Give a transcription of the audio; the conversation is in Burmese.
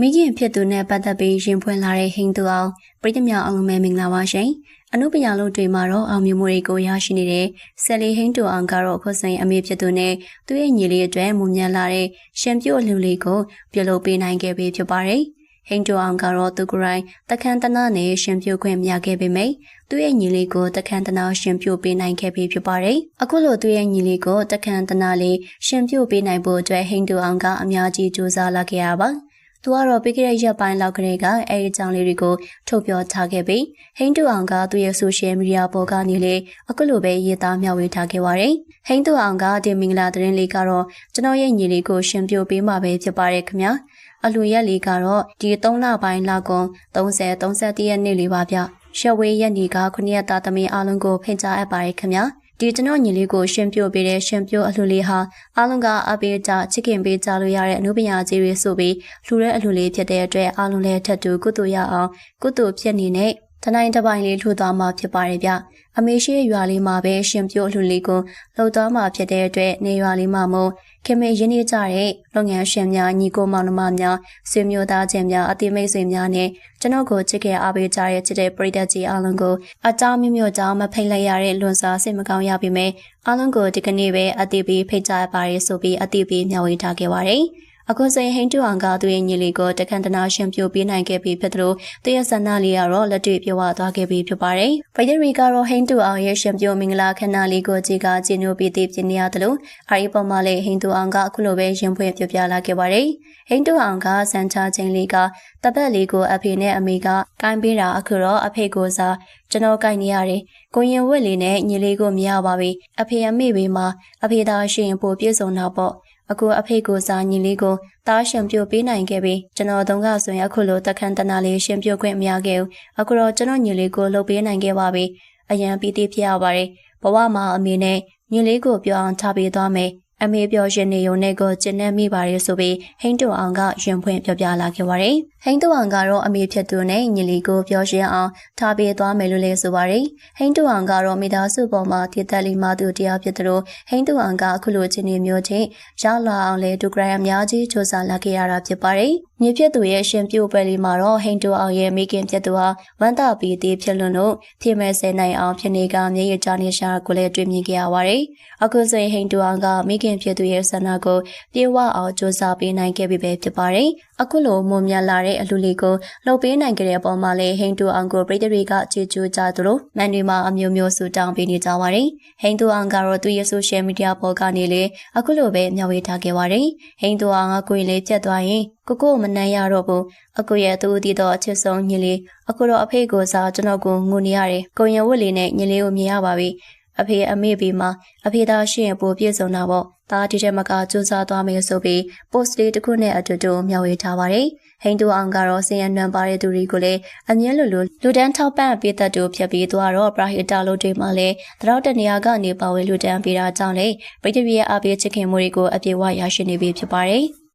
မိခင်ဖြစ်သူနဲ့ပတ်သက်ပြီးရင်ဖွင့်လာတဲ့ဟိန္ဒူအောင်ပြည်သူများအောင်မဲမင်္ဂလာပါရှင်။အနုပညာလုံးတွေမှာတော့အောင်မြင်မှုတွေကိုရရှိနေတဲ့ဆယ်လီဟိန္ဒူအောင်ကတော့ခုစိန်အမေဖြစ်သူနဲ့သူ့ရဲ့ညီလေးအတွက်မူမြတ်လာတဲ့ရှင်ပြုတ်လူလေးကိုပြုလုပ်ပေးနိုင်ခဲ့ပြီဖြစ်ပါတယ်။ဟိန္ဒူအောင်ကတော့သူကိုယ်တိုင်တခန်းတနာနဲ့ရှင်ပြုတ်ခွင့်မရခဲ့ပေမယ့်သူ့ရဲ့ညီလေးကိုတခန်းတနာရှင်ပြုတ်ပေးနိုင်ခဲ့ပြီဖြစ်ပါတယ်။အခုလိုသူ့ရဲ့ညီလေးကိုတခန်းတနာလေးရှင်ပြုတ်ပေးနိုင်ဖို့အတွက်ဟိန္ဒူအောင်ကအများကြီးကြိုးစားလာခဲ့ရပါ။ သူကတော့ပြီးခဲ့တဲ့ရက်ပိုင်းလောက်ကလေးကအဲဒီအကြောင်းလေးတွေကိုထုတ်ပြောထားခဲ့ပြီးဟိန်းတူအောင်ကသူ့ရဲ့ဆိုရှယ်မီဒီယာပေါ်ကနေလေအခုလိုပဲရေးသားမျှဝေထားခဲ့ပါတယ်။ဟိန်းတူအောင်ကဒီမင်္ဂလာသတင်းလေးကတော့ကျွန်တော်ရဲ့ညီလေးကိုရှင်ပြပေးမှာပဲဖြစ်ပါတယ်ခင်ဗျာ။အလူရက်လေးကတော့ဒီ3လပိုင်းလောက်ကုန်30 31ရက်နေ့လေးပါဗျ။ရှက်ဝေးရက်နေ့ကခုနှစ်ရက်သားသမီးအားလုံးကိုဖိတ်ကြားအပ်ပါတယ်ခင်ဗျာ။ ဒီကျွန်တော်ညီလေးကိုရှင်ပြို့ပေးတဲ့ရှင်ပြို့အလှလေးဟာအားလုံးကအပေးကြချစ်ခင်ပေးကြလို့ရတဲ့အနုပညာကြီးတွေဆိုပြီးလှူတဲ့အလှလေးဖြစ်တဲ့အတွက်အားလုံးလည်းထပ်တူကုသိုလ်ရအောင်ကုသိုလ်ဖြစ်နေတဲ့ တနိုင်တစ်ပိုင်းလေးလှူသွားမှာဖြစ်ပါတယ်ဗျအမေရှိရွာလေးမှာပဲရှင်ပြို့အလှလေးကိုလှုပ်သွားမှာဖြစ်တဲ့အတွက်နေရွာလေးမှာမို့ခင်မေရင်းနှီးကြတဲ့လုပ်ငန်းရှင်များညီကိုမောင်နှမများဆွေမျိုးသားချင်းများအတိမိတ်ဆွေများနဲ့ကျွန်တော်ကိုချစ်ခင်အားပေးကြတဲ့ချစ်တဲ့ပရိသတ်ကြီးအားလုံးကိုအကြောင်းမျိုးမျိုးကြောင့်မဖိတ်လိုက်ရတဲ့လွန်စွာစိတ်မကောင်းရပေမဲ့အားလုံးကိုဒီကနေ့ပဲအတိပေးဖိတ်ကြားပါရဆိုပြီးအတိပေးမျှဝေထားခဲ့ပါတယ်။ အခုဆိုရင်ဟိန်းတူအောင်ကသူ့ရဲ့ညီလေးကိုတခန္တနာရှင်ပြိုပေးနိုင်ခဲ့ပြီဖြစ်သလိုတရဆန္ဒလေးကတော့လက်တွေ့ပြောဝသွားခဲ့ပြီဖြစ်ပါတယ်။ပရိသတ်ကတော့ဟိန်းတူအောင်ရဲ့ရှင်ပြိုမင်္ဂလာခန္ဓာလေးကိုကြည်ကကျင်းညိုပြီးတည်ပြနေရတယ်လို့အဲဒီပုံမှာလည်းဟိန်းတူအောင်ကအခုလိုပဲရင်ဖွင့်ပြပြလာခဲ့ပါတယ်။ဟိန်းတူအောင်ကစံချချင်းလေးကတပတ်လေးကိုအဖေနဲ့အမေကကိုင်းပေးတာအခုတော့အဖေကိုစားကျွန်တော်ကိုင်းနေရတယ်။ကိုရင်ဝက်လေးနဲ့ညီလေးကိုမရပါဘူး။အဖေအမေဘေးမှာအဖေသားရှင်ပို့ပြည့်စုံတာပေါ့။ အခုအဖေကိုစားညီလေးကိုတားရှင်ပြိုပေးနိုင်ခဲ့ပြီးကျွန်တော်တုန်းကဆိုရင်အခုလိုတခန်းတနာလေးရှင်ပြိုခွင့်မရခဲ့ဘူးအခုတော့ကျွန်တော်ညီလေးကိုလှုပ်ပေးနိုင်ခဲ့ပါပြီအရန်ပီတိဖြစ်ရပါတယ်ဘဝမှာအမေနဲ့ညီလေးကိုပြောအောင်ထားပေးသွားမယ် အမေပြောရှင်နေုံနဲ့ကိုကျင်းနေမိပါရဲ့ဆိုပြီးဟိန်းတူအောင်ကရင်ဖွင့်ပြောပြလာခဲ့ပါတယ်။ဟိန်းတူအောင်ကတော့အမေဖြစ်သူနဲ့ညီလီကိုပြောရှင်အောင်ထားပေးသွားမယ်လို့လည်းဆိုပါတယ်။ဟိန်းတူအောင်ကတော့မိသားစုပေါ်မှာတည်သက်လီမှသူတရားဖြစ်သူတို့ဟိန်းတူအောင်ကအခုလိုချင်းနေမျိုးချင်းရောက်လာအောင်လဲဒူဂရမ်အများကြီးစ조사လာခဲ့ရတာဖြစ်ပါတယ်။ညီဖြစ်သူရဲ့ရှင်ပြိုပွဲလေးမှာတော့ဟိန်းတူအောင်ရဲ့မိခင်ဖြစ်သူဟာဝမ်းသာပြီးသေးဖြစ်လွန်းလို့ဖြစ်မဲ့ဆဲနိုင်အောင်ဖြစ်နေကမျက်ရည်ကျနေရှာကိုလည်းတွေ့မြင်ခဲ့ရပါတယ်။အခုဆိုရင်ဟိန်းတူအောင်ကမိခင်ဖြစ်သူရဲ့ဆန္ဒကိုပြေဝအောင်စ조사ပေးနိုင်ခဲ့ပြီပဲဖြစ်ပါတယ်။ အခုလိုမွန်မြတ်လာတဲ့အလူလေးကိုလှုပ်ပေးနိုင်ကြတဲ့အပေါ်မှာလည်းဟိန်တူအောင်ကိုပြည်သူတွေကကြေကျူးကြသလိုမန်တွေမှာအမျိုးမျိုးဆူတောင်းပေးနေကြပါတယ်။ဟိန်တူအောင်ကတော့သူ့ရဲ့ဆိုရှယ်မီဒီယာပေါ်ကနေလေအခုလိုပဲမျှဝေထားခဲ့ပါတယ်။ဟိန်တူအောင်ကကိုယ်လေးပြတ်သွားရင်ကိုကိုမနှမ်းရတော့ဘူးအကူရဲ့သူ့တည်တော့အချစ်ဆုံးညီလေးအခုတော့အဖေကိုစားကျွန်တော်ကိုငိုနေရတယ်။ကိုရင်ဝတ်လေးနဲ့ညီလေးကိုမြင်ရပါပြီ။ အဖေအမေပြီးမှအဖေသားရှိရင်ပိုပြည့်စုံတာပေါ့ဒါဒီတဲ့မကစူးစမ်းသွားမယ်ဆိုပြီး post လေးတစ်ခုနဲ့အတူတူမျှဝေထားပါတယ်ဟိန္ဒူအောင်ကတော့စင်ရနံပါတဲ့သူတွေကိုလည်းအမြဲလိုလိုလူတန်းထောက်ပံ့ပေးတတ်တူဖြစ်ပြီးသွားတော့ပရာဟိတလို့တွေမှာလည်းတရောက်တနေရာကနေပါဝင်လူတန်းပေးတာကြောင့်လေပြည်သူရဲ့အပေးချစ်ခင်မှုတွေကိုအပြည့်အဝရရှိနေပြီဖြစ်ပါတယ်